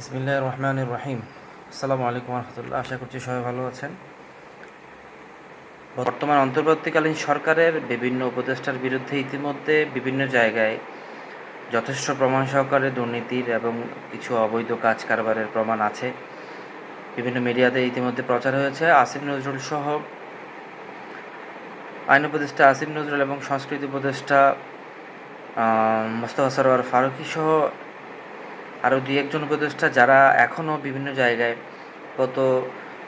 বিসমিল্লাহ রহমান রহিম। আসসালামু আলাইকুম রহমতুল্লাহ। আশা করছি সবাই ভালো আছেন। বর্তমান অন্তর্বর্তীকালীন সরকারের বিভিন্ন উপদেষ্টার বিরুদ্ধে ইতিমধ্যে বিভিন্ন জায়গায় যথেষ্ট প্রমাণ সহকারে দুর্নীতির এবং কিছু অবৈধ কাজ কারবারের প্রমাণ আছে। বিভিন্ন মিডিয়াতে ইতিমধ্যে প্রচার হয়েছে। আসিফ নজরুল সহ আইন উপদেষ্টা আসিফ নজরুল এবং সংস্কৃতি উপদেষ্টা মোস্তফা সরোয়ার ফারুকি সহ আরও দুই একজন উপদেষ্টা যারা এখনও বিভিন্ন জায়গায় গত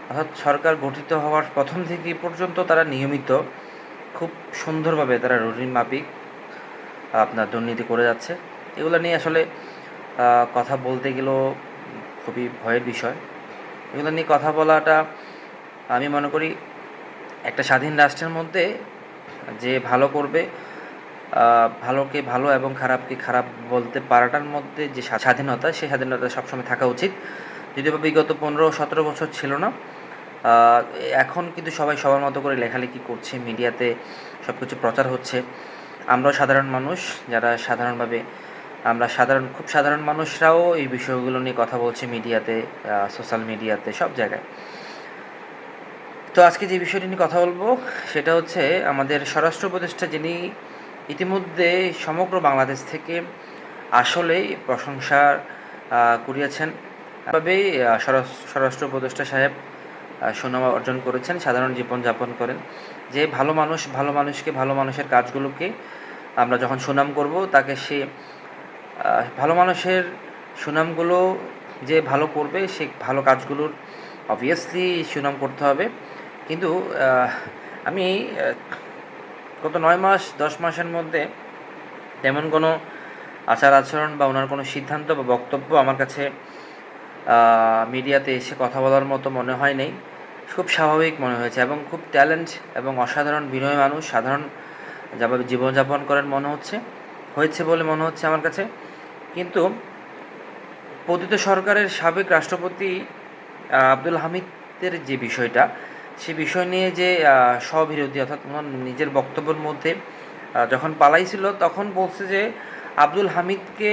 অর্থাৎ সরকার গঠিত হওয়ার প্রথম থেকে পর্যন্ত তারা নিয়মিত খুব সুন্দরভাবে তারা রুটিন মাফিক আপনার দুর্নীতি করে যাচ্ছে। এগুলো নিয়ে আসলে কথা বলতে গেলেও খুবই ভয়ের বিষয়। এগুলো নিয়ে কথা বলাটা আমি মনে করি একটা স্বাধীন রাষ্ট্রের মধ্যে যে ভালো করবে ভালোকে ভালো এবং খারাপকে খারাপ বলতে পারাটার মধ্যে যে স্বা- স্বাধীনতা, সেই স্বাধীনতা সবসময় থাকা উচিত। যদিও বিগত পনেরো, সতেরো বছর ছিল না এখন কিন্তু সবাই সবার মতো করে লেখালেখি করছে, মিডিয়াতে সব কিছু প্রচার হচ্ছে। আমরাও সাধারণ মানুষ, যারা সাধারণভাবে, আমরা সাধারণ, খুব সাধারণ মানুষরাও এই বিষয়গুলো নিয়ে কথা বলছি মিডিয়াতে সোশ্যাল মিডিয়াতে, সব জায়গায়। তো আজকে যে বিষয়টি নিয়ে কথা বলব, সেটা হচ্ছে আমাদের স্বরাষ্ট্র উপদেষ্টা যিনি ইতিমধ্যে সমগ্র বাংলাদেশ থেকে আসলেই প্রশংসার আহ, কুড়িয়েছেন। এভাবেই স্বরাষ্ট্র উপদেষ্টা সাহেব সুনাম অর্জন করেছেন সাধারণ জীবনযাপন করেন। যে ভালো মানুষ ভালো মানুষকে ভালো মানুষের কাজগুলোকে আমরা যখন সুনাম করব তাকে সে ভালো মানুষের সুনামগুলো যে ভালো করবে সে ভালো কাজগুলোর অবভিয়াসলি সুনাম করতে হবে। কিন্তু আমি গত নয় মাস, দশ মাসের মধ্যে তেমন কোনো আচার আচরণ বা ওনার কোনো সিদ্ধান্ত বা বক্তব্য আমার কাছে মিডিয়াতে এসে কথা বলার মতো মনে হয় নাই। খুব স্বাভাবিক মনে হয়েছে এবং খুব ট্যালেন্ট এবং অসাধারণ বিনয় মানুষ, সাধারণ যেভাবে জীবনযাপন করেন মনে হচ্ছে, হয়েছে বলে মনে হচ্ছে আমার কাছে। কিন্তু পতিত সরকারের সাবেক রাষ্ট্রপতি আব্দুল হামিদের যে বিষয়টা সে বিষয় নিয়ে যে স্ববিরোধী অর্থাৎ ওনার নিজের বক্তব্যের মধ্যে যখন পালাইছিল, তখন বলছে যে, আব্দুল হামিদকে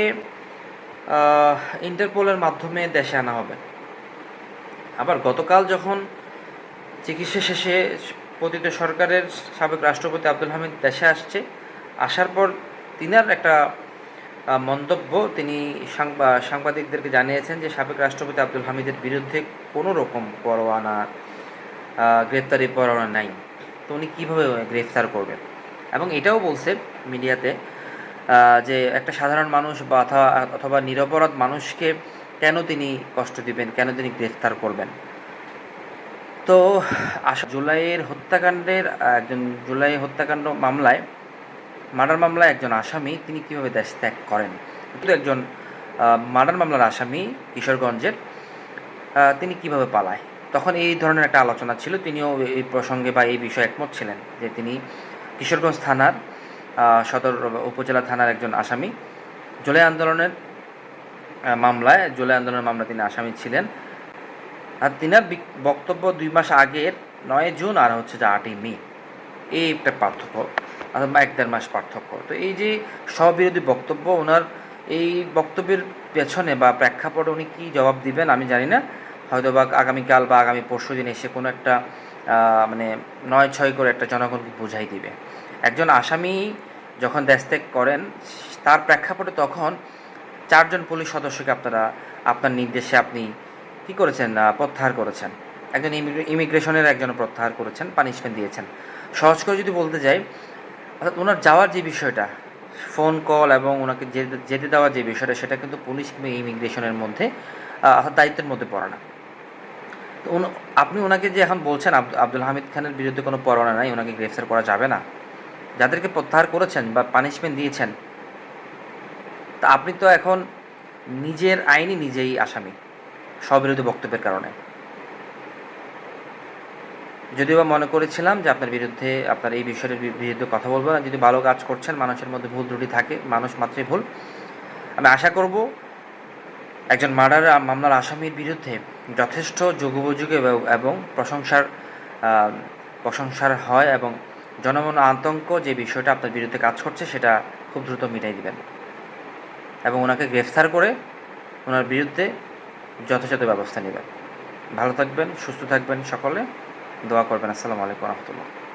ইন্টারপোলের মাধ্যমে দেশে আনা হবে। আবার গতকাল যখন চিকিৎসা শেষে পতিত সরকারের সাবেক রাষ্ট্রপতি আব্দুল হামিদ দেশে আসছে, আসার পর তিনার একটা মন্তব্য তিনি সাংবাদিকদেরকে জানিয়েছেন যে, সাবেক রাষ্ট্রপতি আব্দুল হামিদের বিরুদ্ধে কোনো রকম পরোয়ানা গ্রেপ্তারি পরোয়ানা নাই। তো উনি কীভাবে গ্রেফতার করবেন? এবং এটাও বলছে মিডিয়াতে যে একটা সাধারণ মানুষ বা অথবা অথবা নিরপরাধ মানুষকে কেন তিনি কষ্ট দিবেন, কেন তিনি গ্রেফতার করবেন? তো আস জুলাইয়ের হত্যাকাণ্ডের একজন জুলাই হত্যাকাণ্ড মামলায়, মার্ডার মামলায় একজন আসামি, তিনি কীভাবে দেশ ত্যাগ করেন? কিন্তু একজন মার্ডার মামলার আসামি কিশোরগঞ্জের তিনি কীভাবে পালায়? তখন এই ধরনের একটা আলোচনা ছিল। তিনিও এই প্রসঙ্গে বা এই বিষয়ে একমত ছিলেন যে তিনি কিশোরগঞ্জ থানার সদর উপজেলা থানার একজন আসামি। জুলাই আন্দোলনের মামলায়, জুলাই আন্দোলনের মামলা তিনি আসামি ছিলেন। আর তিনার বক্তব্য দুই মাস আগের নয় জুন আর হচ্ছে যে আটই মে। এই একটা পার্থক্য অথবা এক দেড় মাস পার্থক্য। তো এই যে স্ববিরোধী বক্তব্য, ওনার এই বক্তব্যের পেছনে বা প্রেক্ষাপটে উনি কী জবাব দিবেন আমি জানি না। হয়তো বা আগামীকাল বা আগামী পরশু দিন এসে কোনো একটা মানে নয় ছয় করে একটা জনগণকে বুঝাই দিবে। একজন আসামি যখন দেশ ত্যাগ করেন, তার প্রেক্ষাপটে তখন চারজন পুলিশ সদস্যকে আপনারা, আপনার নির্দেশে আপনি কী করেছেন প্রত্যাহার করেছেন। একজন ইমিগ্রে- ইমিগ্রেশনের একজন প্রত্যাহার করেছেন, পানিশমেন্ট দিয়েছেন। সহজ করে যদি বলতে যাই, অর্থাৎ ওনার যাওয়ার যে বিষয়টা, ফোন কল এবং ওনাকে যেতে দেওয়ার যে বিষয়টা, সেটা কিন্তু পুলিশ কিংবা ইমিগ্রেশনের মধ্যে দায়িত্বের মধ্যে পড়ে না। আপনি ওনাকে যে এখন বলছেন আব্দ- আব্দুল হামিদ খানের বিরুদ্ধে কোনো পরোয়ানা নাই, ওনাকে গ্রেফতার করা যাবে না। যাদেরকে প্রত্যাহার করেছেন বা পানিশমেন্ট দিয়েছেন, তা আপনি তো এখন নিজের আইনই নিজেই আসামি, স্ববিরোধী বক্তব্যের কারণে। যদিও বা মনে করেছিলাম যে আপনার বিরুদ্ধে, আপনার এই বিষয়ের বিরুদ্ধে কথা বলব না, যদি ভালো কাজ করছেন, মানুষের মধ্যে ভুল ত্রুটি থাকে, মানুষ মাত্রই ভুল। আমি আশা করব, একজন মার্ডার, মামলার আসামির বিরুদ্ধে যথেষ্ট যুগোপযোগী এবং- প্রশংসার প্রশংসার হয় এবং জনমন আতঙ্ক যে বিষয়টা আপনার বিরুদ্ধে কাজ করছে সেটা খুব দ্রুত মিটাই দিবেন। এবং ওনাকে গ্রেফতার করে ওনার বিরুদ্ধে যথাযথ ব্যবস্থা নেবেন। ভালো থাকবেন, সুস্থ থাকবেন সকলে। দোয়া করবেন। আসসালামু আলাইকুম রহমতুল্লাহ।